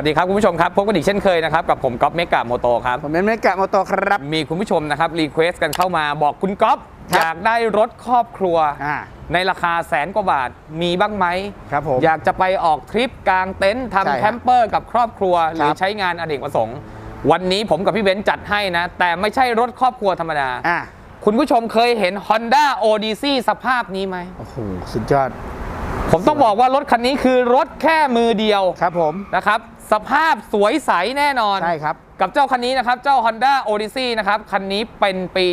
วัสดีครับคุณผู้ชมครับพบกันอีกเช่นเคยนะครับกับผมก๊อฟเมกะโมโตครับผมเป็นเมกะโมโตครับ มีคุณผู้ชมนะครับรีเควสกันเข้ามาบอกคุณก๊อฟครับอยากได้รถครอบครัว อ่าในราคาแสนกว่าบาทมีบ้างไหมครับผมอยากจะไปออกทริปกลางเต็นท์ใช่ทำฮะแคมเปอร์กับครอบครัว หรือครับใช้งานอเนกประสงค์ วันนี้ผมกับพี่เบนซ์จัดให้นะ แต่ไม่ใช่รถครอบครัวธรรมดา อะ คุณผู้ชมเคยเห็น Honda Odyssey สภาพนี้ไหม โอ้โหสุดยอดผมต้องบอกว่ารถคันนี้คือรถแค่มือเดียวครับผม นะครับ สภาพสวยใสแน่นอน ใช่ครับ กับเจ้าคันนี้นะครับ เจ้า Honda Odyssey นะครับ คันนี้เป็นปี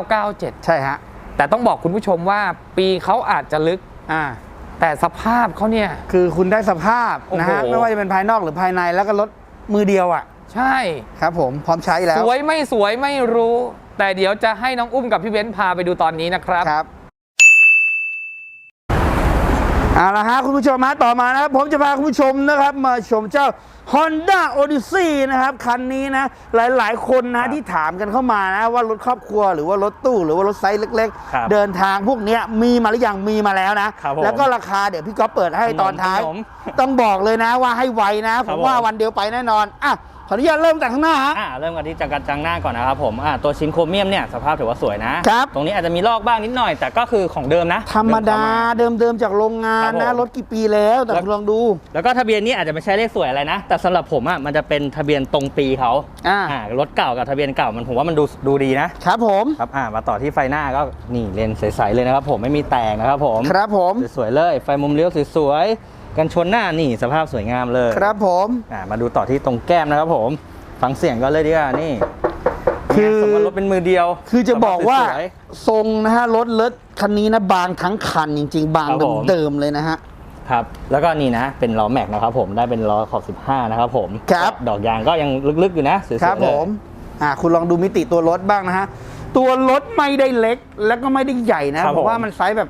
1997 ใช่ฮะ แต่ต้องบอกคุณผู้ชมว่าปีเขาอาจจะลึก อ่า แต่สภาพเขาเนี่ย คือคุณได้สภาพนะฮะโอ้โหไม่ว่าจะเป็นภายนอกหรือภายในแล้วก็รถมือเดียวอะ ใช่ ครับผม พร้อมใช้แล้สววยไม่สวยไม่รู้ แต่เดี๋ยวจะให้น้องอุ้มกับพี่เบนซ์พาไปดูตอนนี้นะครับ ครับ เอาละฮะคุณผู้ชมฮะต่อมานะครับผมจะพาคุณผู้ชมนะครับมาชมเจ้า Honda Odyssey นะครับคันนี้นะหลายๆ คนนะที่ถามกันเข้ามานะว่ารถครอบครัวหรือว่ารถตู้หรือว่ารถไซส์เล็ก ครับๆ เดินทางพวกเนี้ยมีมาหรือยังมีมาแล้วนะ ครับผมแล้วก็ราคาเดี๋ยวพี่ก๊อฟเปิดให้ตอนท้าย ขนมต้องบอกเลยนะว่าให้ไวนะคผรับมว่าผมวันเดียวไปแน่นอนอะ ขออนุญาตเริ่มจากข้างหน้าฮะ อ่าเริ่มกันที่จากกระจังหน้าก่อนนะครับผมอ่าตัวชิ้นโครเมียมเนี่ยสภาพถือว่าสวยนะครับ ตรงนี้อาจจะมีลอกบ้างนิดหน่อย แต่ก็คือของเดิมนะธรรมดาเดิมเข้เดิมๆจากโรงงานครับนะผมรถกี่ปีแล้วแต่แล้ว คุณลองดูาแล้วก็ทะเบียนนี้อาจจะไม่ใช่เลขสวยอะไรนะ แต่สำหรับผมอะมันจะเป็นทะเบียนตรงปีเขาอ่า อ่ารถเก่ากับทะเบียนเก่ามันผมว่ามันดูดูดีนะครับผม ครับอ่ามาต่อที่ไฟหน้าก็นี่เลนส์ใสๆเลยนะครับผมไม่มีแตกนะครับผม ครับผม สวยๆเลย ไฟมุมเลี้ยวสวยๆ กันชนหน้านี่สภาพสวยงามเลยครับผมอ่ามาดูต่อที่ตรงแก้มนะครับผมฟังเสียงก็เลยดีกว่านี่คือสมมติรถเป็นมือเดียว คือจะบอกว่าสภพสยทรงนะฮะรถรถคันนี้นะบางทั้งคันจริง ๆ บางครับผมเดิมๆเลยนะฮะๆครับแล้วก็นี่นะเป็นล้อแม็กนะครับผมได้เป็นล้อขอบ15 นะครับผมครับดอกยางก็ยังลึกๆอยู่นะสวยๆครับเลยผมอ่าคุณลองดูมิติตัวรถบ้างนะฮะตัวรถไม่ได้เล็กแล้วก็ไม่ได้ใหญ่นะผมว่ามันไซส์แบบ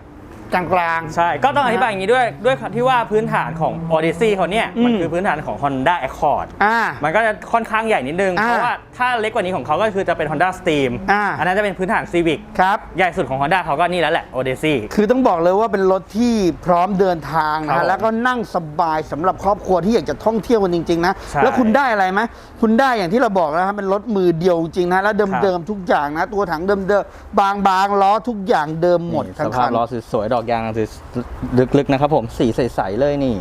กลางๆ ใช่ ก็ต้องอธิบายอย่างนี้ด้วย ด้วยที่ว่าพื้นฐานของ Odyssey เขาเนี่ย มันอืมคือพื้นฐานของ Honda Accord อ่ามันก็จะค่อนข้างใหญ่นิดนึงอ่าเพราะว่าถ้าเล็กกว่านี้ของเขาก็คือจะเป็น Honda Stream อ่าอันนั้นจะเป็นพื้นฐาน Civic ครับ ใหญ่สุดของ Honda เขาก็นี่แล้วแหละ Odyssey คือต้องบอกเลยว่าเป็นรถที่พร้อมเดินทางครันะบผมแล้วก็นั่งสบายสำหรับครอบครัวที่อยากจะท่องเที่ยวกันจริงๆนะใช่แล้วคุณได้อะไรไหมคุณได้อย่างที่เราบอกนะครับเป็นรถมือเดียวจริงๆนะแล้วครับเดิมๆทุกอย่างนะตัวถังเดิมๆบางๆล้อทุกอย่างเดิมหมดนี่ทั้สงภาคัพนล้อสวยๆดอกยางลึกๆนะครับผมสีใสๆเลยนี่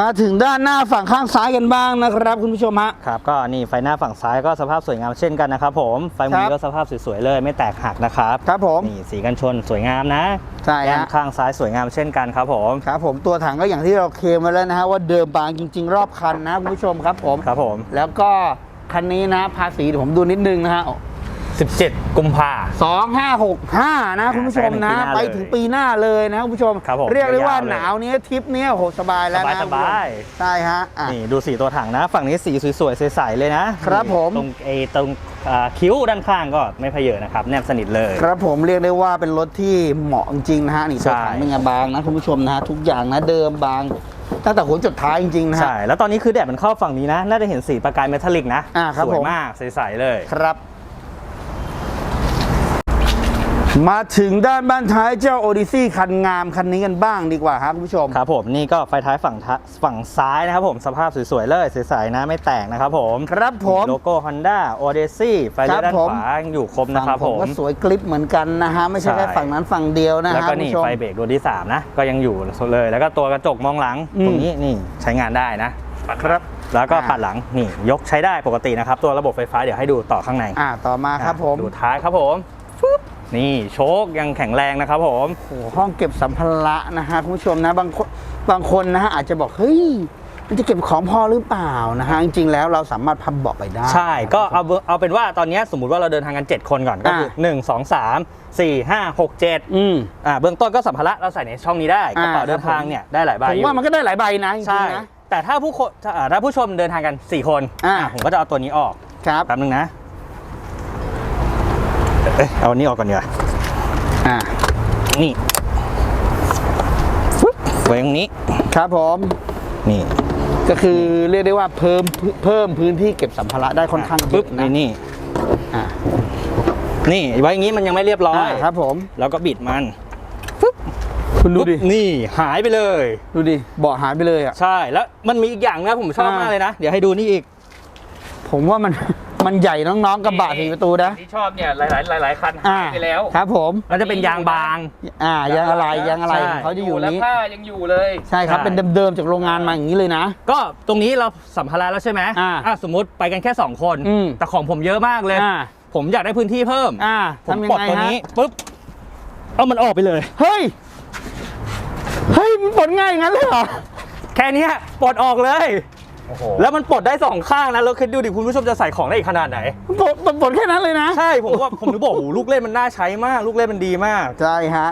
มาถึงด้านหน้าฝั่งข้างซ้ายกันบ้างนะครับ คุณผู้ชมฮะครับก็นี่ไฟหน้าฝั่งซ้ายก็สภาพสวยงามเช่นกันนะครับผมไฟมุคมรับก็สภาพสวยๆเลยไม่แตกหักนะครับครับผมนี่สีกันชนสวยงามนะใช่แก้มฮะข้างซ้ายสวยงามเช่นกันครับผมครับผมตัวถังก็อย่างที่เราเคลมไว้แล้วนะฮะว่าเดิมบางจริง ๆ รอบคันนะคุณผู้ชมครับผมครับผม แล้วก็คันนี้นะภาษีเดี๋ยวผมดูนิดนึงนะฮะ 17 กุมภาสองห้าหกห้านะคุณผู้ชมนะ ไปไปถึถึงงปีปีหหน้าน้าเลยนะคุณผู้ชม ครับผมเรียกได้ว่ายาวๆเลยหนาวนี้ทริปเนี้ยโหสบายแล้วนะสบายๆ คุณผู้ชมใช่ฮะอะ นี่ดูสีตัวถังนะ ฝั่งนี้สีสวยๆ ใสๆ เลยนะครับผม ตรงเอตรงอ่าคิ้วด้านข้างก็ไม่เพเยอะนะครับ แนบสนิทเลย ครับผมเรียกได้ว่าเป็นรถที่เหมาะจริงๆนะฮะนี่ตัวถังใช่เป็นไงบางนะคุณผู้ชมนะฮะทุกอย่างนะเดิมบางตั้งแต่หัวจดท้ายจริงๆนะฮะ ใช่ แล้วตอนนี้คือแดดมันเข้าฝั่งนี้นะ น่าจะเห็นสีประกายเมทัลลิกนะ อ่าครับสวผยม มาก ใสๆ เลย ครับ มาถึงด้านบ้านท้ายเจ้าโอดิซี่คันงามคันนี้กันบ้างดีกว่าครับคุณผู้ชม ครับผมนี่ก็ไฟท้ายฝั่งทะฝั่งซ้ายนะครับผมสภาพสวยๆเลยใสๆนะไม่แตกนะครับผมครับผมโลโก้ Honda Odyssey ไฟเลี้ยวด้านครับผมขวายังอยู่ครบนะครับฝั่งผมก็สวยกลิปเหมือนกันนะฮะ ไม่ใช่ใช่แค่ฝั่งนั้นฝั่งเดียวนะแล้วฮะก็คุณนี่ผู้ชมไฟเบรกดวงที่ 3 นะ ก็ยังอยู่เลย แล้วก็ตัวกระจกมองหลังอืมตรงนี้นี่ใช้งานได้นะครับแล้วก็อ่าปัดหลังนี่ยกใช้ได้ปกตินะครับ ตัวระบบไฟฟ้าเดี๋ยวให้ดูต่อข้างในอ่าต่อมาครับผมดูท้ายครับผมฟึบ นี่โชคยังแข็งแรงนะครับผมโอ้โหห้องเก็บสัมภาระนะฮะคุณผู้ชมนะบางคนบางคนนะฮะอาจจะบอกเฮ้ยมันจะเก็บของพอหรือเปล่านะฮะจริงๆแล้วเราสามารถพับเบาะไปได้ ใช่ ก็เอาเบอร์เอาเป็นว่าตอนเนี้ยสมมุติว่าเราเดินทางกัน 7 คนก่อนก็คืออ่า1 2 3 4 5 6 7อืมอ่าเบื้องต้นก็สัมภาระเราใส่ในช่องนี้ได้กอ่าระเป๋าเดินครับผมทางเนี่ยได้หลายใบผมอยู่ว่ามันก็ได้หลายใบนะจริใช่งๆนะ แต่ถ้าผู้คนอ่าถ้าผู้ชมเดินทางกัน 4 คนอ่าอ่า ผมก็จะเอาตัวนี้ออกครับ แป๊บนึงนะ เอ้ยเอาอันนี้ออกก่อนดีกว่าอ่านี่ปุ๊บไว้ตรงนี้ครับผม นี่ก็คือเรียกได้ว่าเพิ่มเพิ่มพื้นที่เก็บสัมภาระได้ค่อนข้างเยปุ๊บอะนะนี่นี่อ่านี่ไว้อย่างนี้มันยังไม่เรียบร้อยอ่าครับผม แล้วก็บิดมันคุณดูดิปุ๊บนี่หายไปเลย ดูดิเบาะหายไปเลยอะ ใช่แล้วมันมีอีกอย่างนะผมชอบอ่าม มากเลยนะ เดี๋ยวให้ดูนี่อีก ผมว่ามัน มันใหญ่น้องๆกระบะสี่ประตูนะ ที่ชอบเนี่ยหลาย ๆ หลาย ๆ คันอ่าหายไปแล้วครับผมมันจะเป็นยางบาง อ่ายางอะไรยางอะไรใช่ ของเขาจะอยู่แล้วนี้ผ้ายังอยู่เลย ใช่ครับใช่ เป็นเดิมๆจากโรงงานมาอย่างนี้เลยนะ ก็ตรงนี้เราสัมภาระแล้วใช่ไหมอ่าอะสมมติไปกันแค่ 2 คน อืม แต่ของผมเยอะมากเลย อ่าผมอยากได้พื้นที่เพิ่ม อ่าผมทำยังปลดไงตัวฮะนี้ปุ๊บ เอามันออกไปเลย เฮ้ยเฮ้ยมันปลดง่ายอย่างนั้นเลยเหรอแค่เนี้ยปลดออกเลย โอ้โห แล้วมันปลดได้สองข้างนะแล้วคิดดูดิคุณผู้ชมจะใส่ของได้อีกขนาดไหนมันปลดมันปลดแค่นั้นเลยนะ ใช่ ผมว่า ผมถึงบอกโอ้โหลูกเล่นมันน่าใช้มาก ลูกเล่นมันดีมาก ใช่ฮะ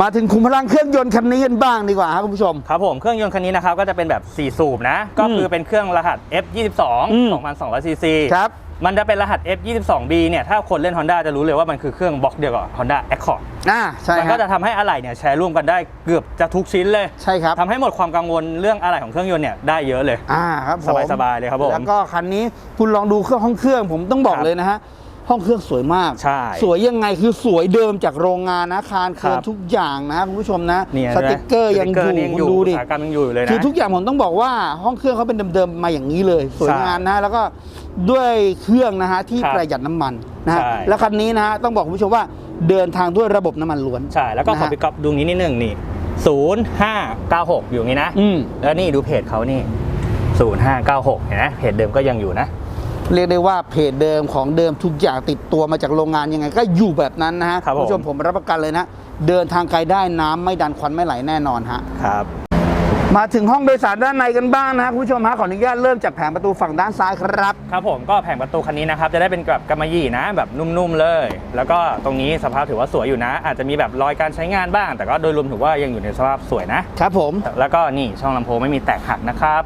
มาถึงขุมพลังเครื่องยนต์คันนี้กันบ้างดีกว่าครับคุณผู้ชม ครับผมเครื่องยนต์คันนี้นะครับก็จะเป็นแบบ 4 สูบนะ ก็คือเป็นเครื่องรหัส F22 อืม 2,200ซีซี ครับ มันจะเป็นรหัส F22B เนี่ยถ้าคนเล่น Honda จะรู้เลยว่ามันคือเครื่องบล็อกเดียวกับ Honda Accord อ่าใช่มันฮะก็จะทำให้อะไหล่เนี่ยแชร์ร่วมกันได้เกือบจะทุกชิ้นเลยใช่ครับทำให้หมดความกังวลเรื่องอะไหล่ของเครื่องยนต์เนี่ยได้เยอะเลยอ่าครับผมสบายๆเลยครับผมแล้วก็คันนี้คุณลองดูเครื่องห้องเครื่องผมต้องบอกครับเลยนะฮะห้องเครื่องสวยมาก ใช่ สวยยังไงคือสวยเดิมจากโรงงานนะคานเคินครับทุกอย่างนะคุณผู้ชมนะเนี่ยสติกเกอร์ยังสติ๊กอเกยู่นี่คุณดูดิอุตสาหกรรมยังอยู่อยู่เลยนะ คือทุกอย่างผมต้องบอกว่าห้องเครื่องเขาเป็นเดิมๆมาอย่างนี้เลย สวยใช่งามนะ แล้วก็ ด้วยเครื่องนะฮะที่ครับประหยัดน้ำมันนะฮะใช่ แล้วคันนี้นะฮะต้องบอกคุณผู้ชมว่าเดินทางด้วยระบบน้ำมันล้วน ใช่ แล้วก็ขอนะฮะ ไปกอบดูนี้นิดนึงนี่0596อยู่อย่างนี้นะ อืมแล้วนี่ดูเพจเขานี่0596เห็นไหมเพจเดิมก็ยังอยู่นะ เรียกได้ว่าเพจเดิมของเดิมทุกอย่างติดตัวมาจากโรงงานยังไง ก็อยู่แบบนั้นนะฮะครับผมณผู้ชมผมรับประกันเลยนะ เดินทางไกลได้น้ำไม่ดันควันไม่ไหลแน่นอนฮะ ครับ มาถึงห้องโดยสารด้านในกันบ้างนะฮะคุณผู้ชมฮะขออนุญาตเริ่มจากแผงประตูฝั่งด้านซ้ายครับ ครับผมก็แผงประตูคันนี้นะครับจะได้เป็นแบบกำมะหยี่นะแบบนุ่มๆเลย แล้วก็ตรงนี้สภาพถือว่าสวยอยู่นะ อาจจะมีแบบรอยการใช้งานบ้าง แต่ก็โดยรวมถือว่ายังอยู่ในสภาพสวยนะครับผม แล้วก็นี่ช่องลำโพงไม่มีแตกหักนะครับ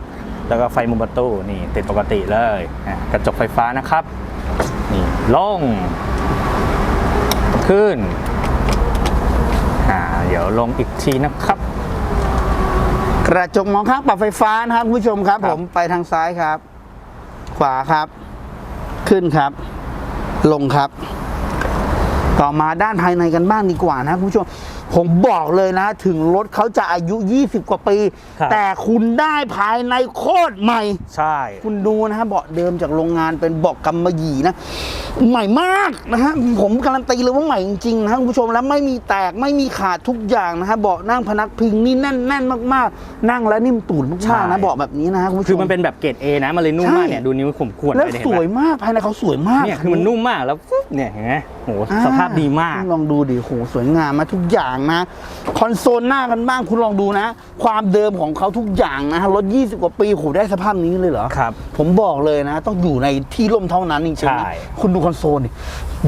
แล้วก็ไฟมุมประตูนี่ติดปกติเลยอะกระจกไฟฟ้านะครับ นี่ลง ขึ้นอ่าเดี๋ยวลงอีกทีนะครับก ระจกมองข้างปรับไฟฟ้านะครับคุณผู้ชมครับครับ ผมไปทางซ้ายครับ ขวาครับ ขึ้นครับ ลงครับ ต่อมาด้านภายในกันบ้างดีกว่านะคุณผู้ชม ผมบอกเลยนะ ถึงรถเขาจะอายุ 20 กว่าปี ครับ แต่คุณได้ภายในโคตรใหม่ ใช่ คุณดูนะฮะเบาะเดิมจากโรงงานเป็นเบาะกำมะหยี่นะ ใหม่มากนะฮะผมการันตีเลยว่าใหม่จริงๆนะคุณผู้ชมแล้วไม่มีแตกไม่มีขาดทุกอย่างนะฮะเบาะนั่งพนักพิงนี่แน่นแน่นมากๆ นั่งแล้วนิ่มตูดใช่ มากๆนะเบาะแบบนี้นะฮะคุณผู้ชม คือมันเป็นแบบเกรด A นะ มันเลยนุ่มมากใช่เนี่ยดูนิ้วข่มขวนแล้วไปเนี่ยสเห็นวยไหมมากภายในเขาสวยมากเนี่ยคือมันนุ่มมากแล้วปุ๊บ เนี่ยเห็นไหมโหอ่สภาพดีมาก ลองดูดิโหสวยงามมาทุกอย่างนะ คอนโซลหน้ากันบ้างคุณลองดูนะ ความเดิมของเขาทุกอย่างนะฮะรถ 20 กว่าปีโหได้สภาพนี้เลยเหรอครับ ผมบอกเลยนะ ต้องอยู่ในที่ร่มเท่านั้นจริงๆใช่นะคุณดูคอนโซลดิ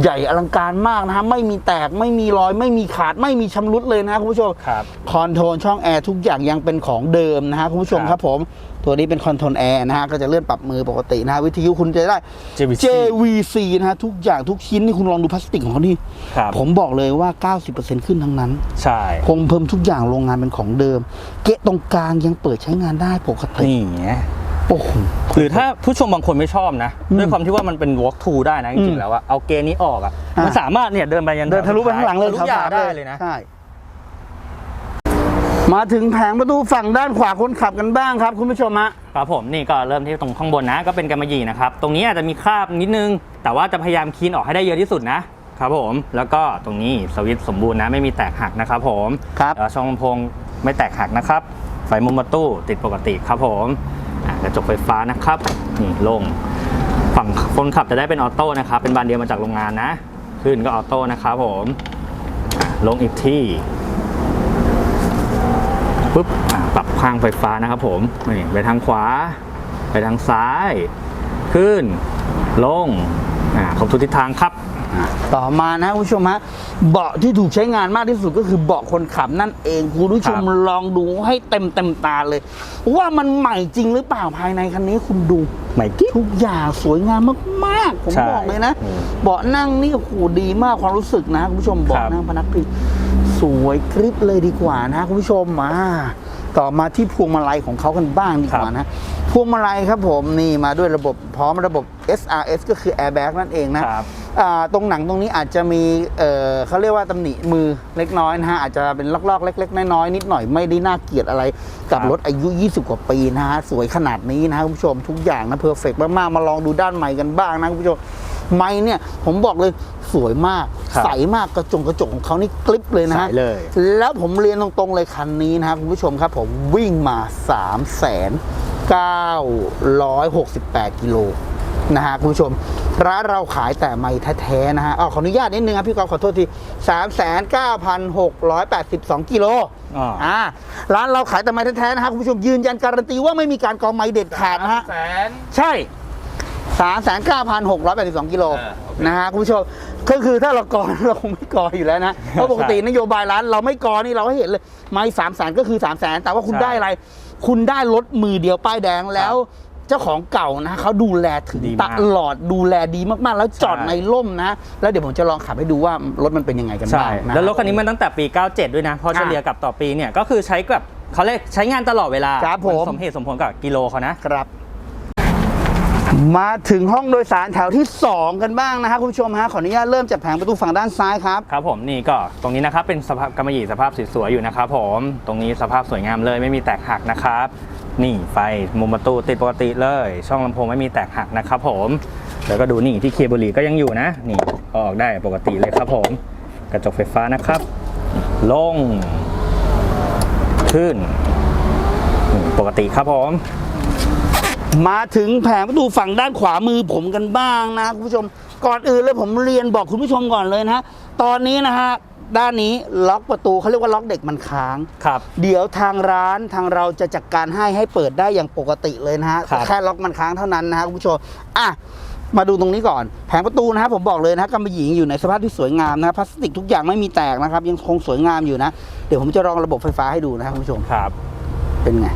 ใหญ่อลังการมากนะฮะไม่มีแตกไม่มีรอย ไม่มีขาดไม่มีชำรุดเลยนะคุณผู้ชมครับคอนโทรลช่องแอร์ทุกอย่างยังเป็นของเดิมนะฮะคุณผู้ชมครับครับผม ตัวนี้เป็นคอนโทรลแอร์นะฮะก็จะเลื่อนปรับมือปกตินะฮะวิทยุคุณจะได้ JVC JVC นะฮะทุกอย่างทุกชิ้นนี่คุณลองดูพลาสติกของเขาดิครับผมบอกเลยว่า 90%ขึ้นทั้งนั้นใช่คงเพิ่มทุกอย่างโรงงานเป็นของเดิม เกะตรงกลางยังเปิดใช้งานได้ปกตินี่ไงโอ้โหหรือถ้าผู้ชมบางคนไม่ชอบนะอืมด้วยความที่ว่ามันเป็น walk to ได้นะจอืริงมๆแล้วอะเอาเกณฑ์นี้ออกอะอะมันสามารถเนี่ยเดินไปยันเดินทะลุไปข้างหลังเลยทะลุยางได้เลยนะใช่ มาถึงแผงประตูฝั่งด้านขวาคนขับกันบ้างครับ คุณผู้ชมฮะครับผมนี่ก็เริ่มที่ตรงข้างบนนะก็เป็นกำมะหยี่นะครับ ตรงนี้อาจจะมีคราบนิดนึง แต่ว่าจะพยายามคลีนออกให้ได้เยอะที่สุดนะครับผมแล้วก็ตรงนี้สวิตช์สมบูรณ์นะไม่มีแตกหักนะครับผมครับแล้วช่องลำโพงไม่แตกหักนะครับไฟมุมประตูติดปกติครับผมอะกระจกไฟฟ้านะครับนี่ลงฝั่งคนขับจะได้เป็นออโต้นะครับเป็นบานเดียวมาจากโรงงานนะ ขึ้นก็ออโต้นะครับผมอะลงอีกที่ ปุ๊บอะปรับข้างไฟฟ้านะครับผมนี่ไปทางขวา ไปทางซ้าย ขึ้น ลงอ่าครบทุกทิศทางครับ ต่อมานะคุณผู้ชมฮะเบาะที่ถูกใช้งานมากที่สุดก็คือเบาะคนขับนั่นเองคุณผู้ชมครับลองดูให้เต็มเต็มๆตาเลย ว่ามันใหม่จริงหรือเปล่าภายในคันนี้คุณดูใหม่กิ๊บทุกอย่างสวยงามมากๆผมใช่บอกเลยนะอืมเบาะนั่งนี่โอ้โหดีมากความรู้สึกนะคุณผู้ชมเบาะครับนั่งพนักพิง สวยกริบเลยดีกว่านะคุณผู้ชมมาต่อมาที่พวงมาลัยของเขากันบ้างดีกว่านะพวงมาลัยครับผมนี่มาด้วยระบบพร้อมระบบ SRS ก็คือ airbag นั่นเองนะครับอ่าตรงหนังตรงนี้อาจจะมีเอ่อเขาเรียกว่าตำหนิมือเล็กน้อยนะฮะอาจจะเป็นลอกๆ เล็ก ๆ น้อยๆนิดหน่อยไม่ได้น่าเกลียดอะไรกับครับรถอายุ 20 กว่าปีนะฮะสวยขนาดนี้นะคุณผู้ชมทุกอย่างนะเพอร์เฟกมากๆมาลองดูด้านใหม่กันบ้างนะคุณผู้ชมไม้เนี่ยผมบอกเลยส วยมาก ครับใสมากกระจงกระจกของเขานี่กลิปเลยนะฮะใสเลย แล้วผมเรียนตรงๆเลยคันนี้นะครับคุณผู้ชมครับผมวิ่งมา3 9 6 8กิโลนะฮะคุณผู้ชม ร้านเราขายแต่ไม่แท้ๆนะฮะอ๋อขออนุญาตนิดนึงครับพี่กอล์ฟขอโทษที 39,682กิโล อ่า อ่าร้านเราขายแต่ไม้แท้ๆนะฮะคุณผู้ชมยืนยันการันตีว่าไม่มีการกองไม้เด็ดขาดนะฮะแสนใช่ 3 9 6 8 2กิโลอ่าโอเคนะฮะคุณผู้ชมก็คือถ้าเรากอ เราคงไม่กออยู่แล้วนะ เพราะปกตินโยบายร้านเราไม่กอนี่เราให้เห็นเลย ไม่สามแสนก็คือ3ามแสนแต่ว่าคุณใช่ ได้อะไร คุณได้รถมือเดียวป้ายแดงแล้ว เจ้าของเก่านะเขาดูแลถึงดีตมากลอดดูแลดีมากๆ แล้วจอดใช่ ในร่มนะ แล้วเดี๋ยวผมจะลองขับให้ดูว่ารถมันเป็นยังไงกันใช่ บ้างนะ แล้วรถคันนี้มันตั้งแต่ปี 97 ด้วยนะเพราะเฉลี่ยกับต่อปีเนี่ยก็คือใช้กับเขาเรียกใช้งานตลอดเวลาครับผม นสมเหตุสมผลกับกิโลเขานะ ครับ มาถึงห้องโดยสารแถวที่ 2 กันบ้างนะฮะคุณผู้ชมฮะขออนุญาตเริ่มจากแผงประตูฝั่งด้านซ้ายครับ ครับผมนี่ก็ตรงนี้นะครับเป็นสภาพกำมะหยี่สภาพสวยๆอยู่นะครับผมตรงนี้สภาพสวยงามเลยไม่มีแตกหักนะครับ นี่ไฟมุมประตูติดปกติเลย ช่องลำโพงไม่มีแตกหักนะครับผมแล้วก็ดูนี่ที่เคเบิลีก็ยังอยู่นะ นี่ออกได้ปกติเลยครับผม กระจกไฟฟ้านะครับ ลง ขึ้น ปกติครับผม มาถึงแผงประตูฝั่งด้านขวามือผมกันบ้างนะคุณผู้ชมก่อนอื่นเลยผมเรียนบอกคุณผู้ชมก่อนเลยนะฮะตอนนี้นะฮะด้านนี้ล็อกประตูเขาเรียกว่าล็อกเด็กมันค้างครับ เดี๋ยวทางร้านทางเราจะจัดการให้ให้เปิดได้อย่างปกติเลยนะฮะครับแค่ล็อกมันค้างเท่านั้นนะฮะคุณผู้ชมอะมาดูตรงนี้ก่อน แผงประตูนะฮะผมบอกเลยนะฮะกำมะหยี่อยู่ในสภาพที่สวยงามนะพลาสติกทุกอย่างไม่มีแตกนะครับ ยังคงสวยงามอยู่นะ เดี๋ยวผมจะลองระบบไฟฟ้าให้ดูนะครับคุณผู้ชมครับ เป็นไง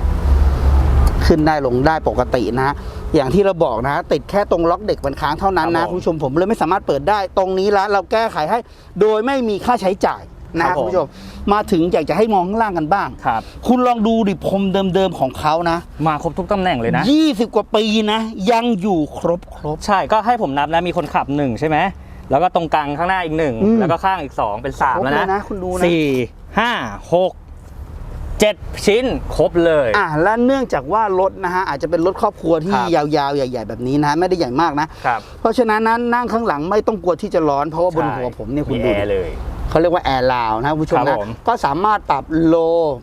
ขึ้นได้ลงได้ปกตินะฮะอย่างที่เราบอกนะฮะติดแค่ตรงล็อกเด็กมันค้างเท่านั้นครันะบผมคุณผู้ชมผมเลยไม่สามารถเปิดได้ ตรงนี้ร้านเราแก้ไขให้ โดยไม่มีค่าใช้จ่ายนะครัฮะบผมคุณผู้ชมมาถึงอยากจะให้มองข้างล่างกันบ้างครับคุณลองดูดิพรมเดิมๆของเขานะ มาครบทุกตำแหน่งเลยนะ 20 กว่าปีนะ ยังอยู่ครบครบใช่ก็ให้ผมนับนะมีคนขับหนึ่งใช่ไหมแล้วก็ตรงกลางข้างหน้าอีกหนึ่งอืมแล้วก็ข้างอีกสองเป็นสามครบแล้วเลยนะนะคุณดูนะสี่ห้าหก เจ็ดชิ้นครบเลย อะและเนื่องจากว่ารถนะฮะอาจจะเป็นรถครอบครัวที่ครับยาวๆ ใหญ่ๆ แบบนี้นะไม่ได้ใหญ่มากนะ ครับเพราะฉะนั้นนั้นนั่งข้างหลังไม่ต้องกลัวที่จะร้อนเพราะว่าบนหัวผมเนี่ยคุณมีดู แอดิร์เลย เขาเรียกว่าแอร์ลาวนะคุณผู้ชมครันะบผมก็สามารถปรับโล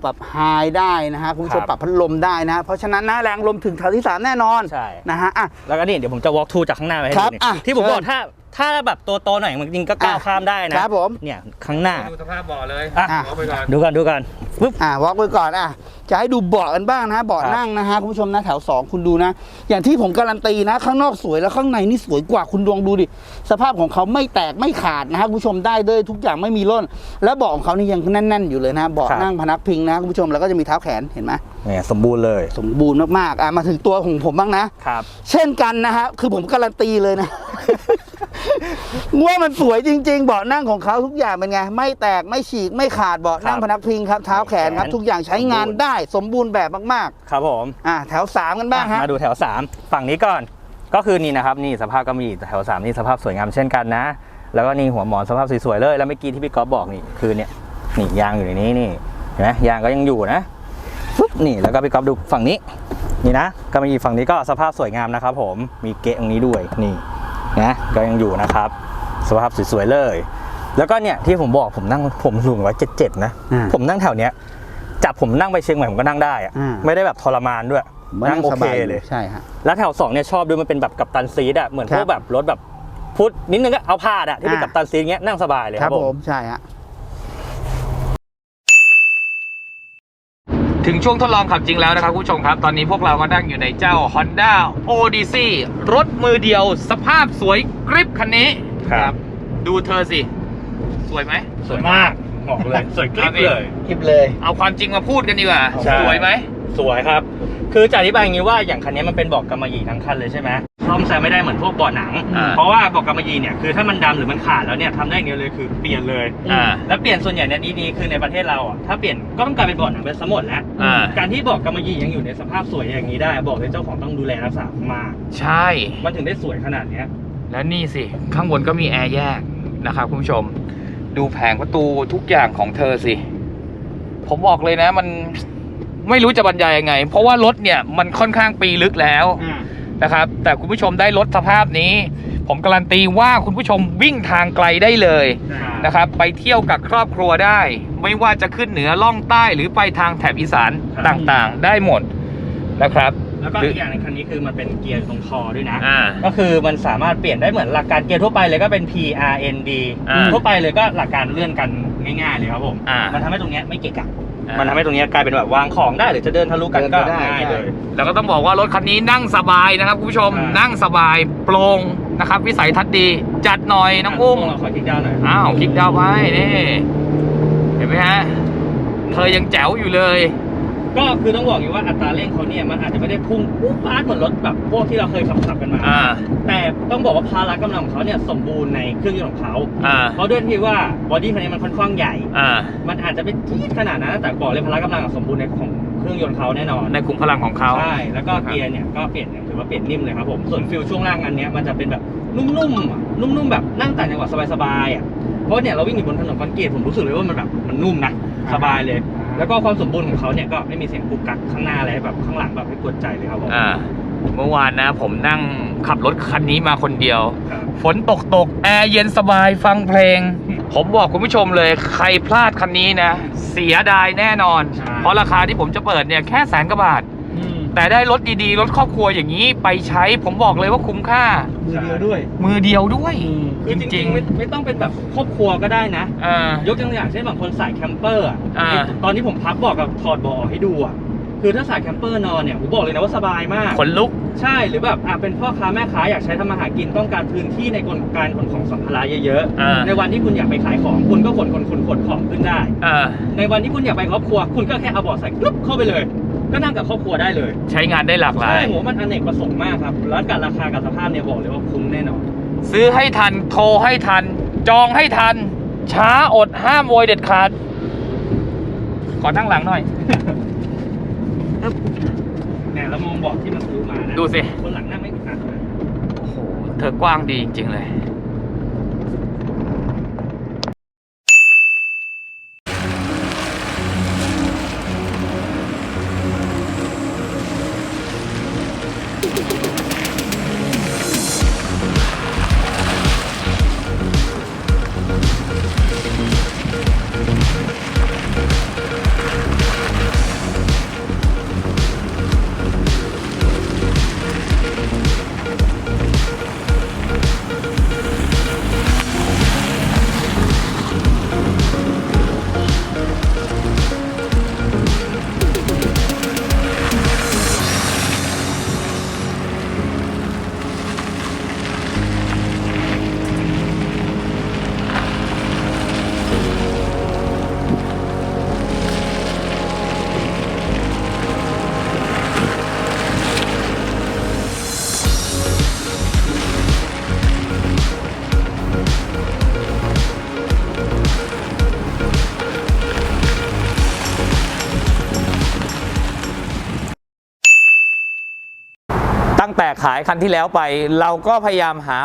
ปรับไฮได้นะฮะคุณผู้ชมครับ ปรับพัดลมได้นะ เพราะฉะนั้นนะแรงลมถึงแถวที่ 3 แน่นอนใช่ นะฮะอะ แล้วก็นี่เดี๋ยวผมจะ walk through จากข้างหน้าไปให้ครัดูบนี่อะที่ผมเชิญบอกถ้า ถ้าแบบตัวโตหน่อยมันจริงก็ก้าวอะข้ามได้นะครับผม เนี่ยข้างหน้าดูสภาพเบาะเลยอะเอาไปก่อนดูกันดูกันปึ๊บอ่าวอล์กไปก่อนอะจะให้ดูเบาะกันบ้างนะเบาะครับนั่งนะฮะคุณผู้ชมนะแถว 2 คุณดูนะ อย่างที่ผมการันตีนะ ข้างนอกสวยแล้วข้างในนี่สวยกว่าคุณดวงดูดิ สภาพของเขาไม่แตกไม่ขาดนะฮะคุณผู้ชมได้ด้วยทุกอย่างไม่มีร่น และเบาะของเขานี่ยังแน่นๆอยู่เลยนะเบาะนั่งพนักพิงนะคุณผู้ชมแล้วก็จะมีเท้าแขนเห็นไหมเนี่ยสมบูรณ์เลย สมบูรณ์มากๆอะมาถึงตัวของผมบ้างนะครับ เช่นกันนะฮะคือผมการันตีเลยนะ ว่ามันสวยจริง ๆ เบาะนั่งของเขาทุกอย่างเป็นไง ไม่แตกไม่ฉีกไม่ขาดเบาะนั่งครับพนักพิงครับเท้าแขนครับแขนทุกอย่างใช้งานสมบูรณ์ได้สมบูรณ์แบบมากครับผมๆ อะแถวสามกันบ้างฮะ มาดูแถว 3 ฝั่งนี้ก่อนก็คือนี่นะครับนี่สภาพก็มีแถว 3 นี่สภาพสวยงามเช่นกันนะ แล้วก็นี่หัวหมอนสภาพสวยๆเลย แล้วเมื่อกี้ที่พี่ก๊อฟบอกนี่คือเนี่ยนี่ยางอยู่ในนี้นี่เห็นไหมยางก็ยังอยู่นะปุ๊บนี่แล้วก็พี่ก๊อฟดูฝั่งนี้นี่นะ ก็มีฝั่งนี้ก็สภาพสวยงามนะครับผมมีเกะตรงนี้ด้วยนี่ นะก็ยังอยู่นะครับสภาพสวยๆเลย แล้วก็เนี่ยที่ผมบอกผมนั่งผมสูงร้อยเจ็ดเจ็ดนะ อ่าผมนั่งแถวเนี้ยจับผมนั่งไปเชียงใหม่ผมก็นั่งได้อะอ่า ไม่ได้แบบทรมานด้วยนั่งโอเคเลย ใช่ฮะ แล้วแถวสองเนี่ยชอบด้วยมันเป็นแบบกัปตันซีดอะเหมือนครัพบวกแบบรถแบบพุทธนิดนึงก็เอาพาดอะที่เป็นอ่า กัปตันซีดเงี้ยนั่งสบายเลยคครัรับบผผมม ใช่ฮะ ถึงช่วงทดลองขับจริงแล้วนะครับคุณผู้ชมครับ ตอนนี้พวกเราก็นั่งอยู่ในเจ้า Honda Odyssey รถมือเดียว สภาพสวยกริบคันนี้ครับ ดูเธอสิ สวยไหมสวยมากบอกเลย สวยกริบเลย คลิปเลย เอาความจริงมาพูดกันดีกว่า ใช่ สวยไหม สวยครับ คือจะอธิบายอย่างนี้ว่าอย่างคันนี้มันเป็นเบอกกำมะหยี่ทั้งคันเลยใช่ไหมซ่อมแซมไม่ได้เหมือนพวกเบาะหนัง อ่า เพราะว่าเบอกกำมะหยี่เนี่ยคือถ้ามันดำหรือมันขาดแล้วเนี่ยทำได้อย่างเดียวเลยคือเปลี่ยนเลย อ่า แล้วเปลี่ยนส่วนใหญ่ในดีๆคือในประเทศเราอะถ้าเปลี่ยนก็ต้องกลายเป็นเบาะหนังเป็นสมดแล้ว อ่า การที่เบอกกำมะหยี่ยังอยู่ในสภาพสวยอย่างนี้ได้ บอกเลยเจ้าของต้องดูแลรักษามากใช่ มันถึงได้สวยขนาดเนี้ย แล้วนี่สิ ข้างบนก็มีแอร์แยกนะครับคุณผู้ชม ดูแผงประตูทุกอย่างของเธอสิ ผมบอกเลยนะมัน ไม่รู้จะบรรยายยังไง เพราะว่ารถเนี่ยมันค่อนข้างปีลึกแล้วนะครับ แต่คุณผู้ชมได้รถสภาพนี้ ผมการันตีว่าคุณผู้ชมวิ่งทางไกลได้เลยนะครับ ไปเที่ยวกับครอบครัวได้ ไม่ว่าจะขึ้นเหนือล่องใต้หรือไปทางแถบอีสานครับต่างๆ ได้หมดนะครับแล้วก็หรืออีกอย่างในคันนี้คือมันเป็นเกียร์ตรงคอด้วยนะอ่าก็คือมันสามารถเปลี่ยนได้เหมือนหลักการเกียร์ทั่วไปเลยก็เป็น P R N D อ่าทั่วไปเลยก็หลักการเลื่อนกันง่ายๆเลยครับผมอ่ามัมันทำให้ตรงเนี้ยไม่เกะกะอ่า มัมันทำให้ตรงเนี้ยกลายเป็นแบบวางของได้หรือจะเดินทะลุกันก็เดินไปได้ ง่ายเลย แล้วก็ต้องบอกว่ารถคันนี้นั่งสบายนะครับคุณผู้ชม อ่านั่ นั่งสบายโปร่งนะครับ วิสัยทัศน์ดี จัดหน่อยน้องอุ้มเราขอคลิกดาวน์หน่อยอ้าวคลิกดาวน์ไว้นี่ เห็นไหมฮะ เธอยังแจ๋วอยู่เลย ก็คือต้องบอกอย่างนี้ว่าอัตราเร่งเขาเนี่ยมันอาจจะไม่ได้พุ่งปุ๊บปาดเหมือนรถแบบพวกที่เราเคยขับขับๆกันมา อ่า แต่ต้องบอกว่าพละกำลังของเขาเนี่ยสมบูรณ์ในเครื่องยนต์ของเขา อ่า เพราะด้วยที่ว่าบอดี้คันนี้มันค่อนข้างใหญ่ อ่า มันอาจจะไม่จี๊ดขนาดนั้นแต่บอกเลยพละกำลังสมบูรณ์ในของเครื่องยนต์เขาแน่นอนในกลุ่มพลังของเขา ใช่แล้วก็เกียร์เนี่ยก็เปลี่ยนเนี่ยถือว่าเปลี่ยนนิ่มเลยครับผมส่วนฟิลช่วงล่างอันเนี้ยมันจะเป็นแบบนุ่มๆอะนุ่มๆแบบนั่งต่างจังหวัดสบายๆอะเพราะเนี่ยเราวิ่งอยู่บนถนนคอนกรีตผมรู้สึกเลยว่ามันแบบมันนุ่มนะสบายเลย แล้วก็ความสมบูรณ์ของเขาเนี่ยก็ไม่มีเสียงกุกกักข้างหน้าอะไรแบบข้างหลังแบบไม่กวนใจเลยครับผม อ่าเมื่อวานนะผมนั่งขับรถคันนี้มาคนเดียว ครับ ฝนตกตกแอร์เย็นสบายฟังเพลง ผมบอกคุณผู้ชมเลยใครพลาดคันนี้นะ เสียดายแน่นอน ใช่ เพราะราคาที่ผมจะเปิดเนี่ยแค่แสนกว่าบาท แต่ได้รถดีๆ รถครอบครัวอย่างนี้ไปใช้ผมบอกเลยว่าคุ้มค่า มือเดียวด้วยมือเดียวด้วย คือจริงๆไม่ไม่ต้องเป็นแบบครอบครัวก็ได้นะๆอ่ายกตัวอย่างเช่นบางคนสายแคมเปอร์อะอ่า ตอนที่ผมพับเบอกกับถอดเบาะออกให้ดูอะคือถ้าสายแคมเปอร์นอนเนี่ยผมบอกเลยนะว่าสบายมาก ขนลุก ใช่หรือแบบอะเป็นพ่อค้าแม่ค้าอยากใช้ทำมาหากินต้องการพื้นที่ในการขนของสัมภาระเยอะอ่า ในวันที่คุณอยากไปขายของคุณก็ขนขนขนขนของขึ้นได้อ่าในวันที่คุณอยากไปครอบครัว คุณก็แค่เอาเบาะใส่กรุ๊บเข้าไปเลย ก็นั่งกับครอบครัวได้เลยใช้งานได้หลากหลาใช่ย ผมว่ามันอเนกประสงค์มากครับ แล้วกับราคากับสภาพเนี่ยบอกเลยว่าคุ้มแน่นอน ซื้อให้ทัน โทรให้ทัน จองให้ทัน ช้าอดห้ามโวยเด็ดขาด ขอนั่งหลังหน่อย เนี่ยเรามองเบาะที่มันซื้อมานะดูสิ คนหลังนั่งไม่อึดอัดเลยโอ้โห เธอกว้างดีจริง ๆ เลย ขายคันที่แล้วไป เราก็พยายามหา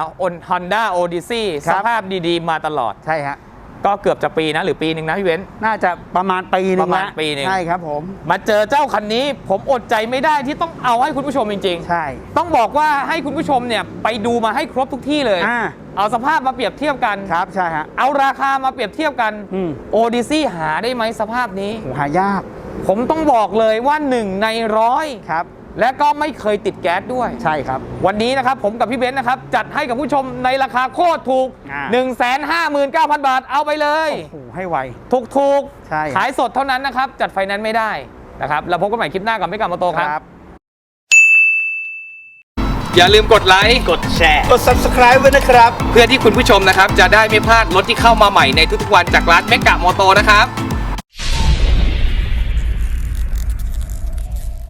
Honda Odyssey ครัสบภาพดีๆ มาตลอด ใช่ฮะก็เกือบจะปีนะหรือปีหนึ่งนะพี่เว้น น่าจะประมาณปีหนึงประมาณแล้วปีหนึ่ง ใช่ครับผมมาเจอเจ้าคันนี้ ผมอดใจไม่ได้ที่ต้องเอาให้คุณผู้ชมจริง ใช่ๆ ต้องบอกว่าให้คุณผู้ชมเนี่ยไปดูมาให้ครบทุกที่เลย อ่าเอาสภาพมาเปรียบเทียบกัน ครับใช่ฮะเอาราคามาเปรียบเทียบกันอืมโอดิซี่หาได้ไหมสภาพนี้ โหหายากผมต้องบอกเลยว่าหนึ่งในร้อยครับ และก็ไม่เคยติดแก๊สด้วย ใช่ครับ วันนี้นะครับผมกับพี่เบนซ์นะครับ จัดให้กับผู้ชมในราคาโคตรถูก อ่า 1 5 9 0 0 0 บาทเอาไปเลย โอ้โหให้ไว ถูกถูกใช่ ขายสดเท่านั้นนะครับ จัดไฟแนนซ์ไม่ได้นะครับแล้วพบกันใหม่คลิปหน้ากับไม่กับมอโตครับครับ อย่าลืมกดไลค์กดแชร์ กด subscribe ไว้นะครับ เพื่อที่คุณผู้ชมนะครับ จะได้ไม่พลาดรถที่เข้ามาใหม่ในทุกๆวันจากร้านเมกะมอโตนะครับ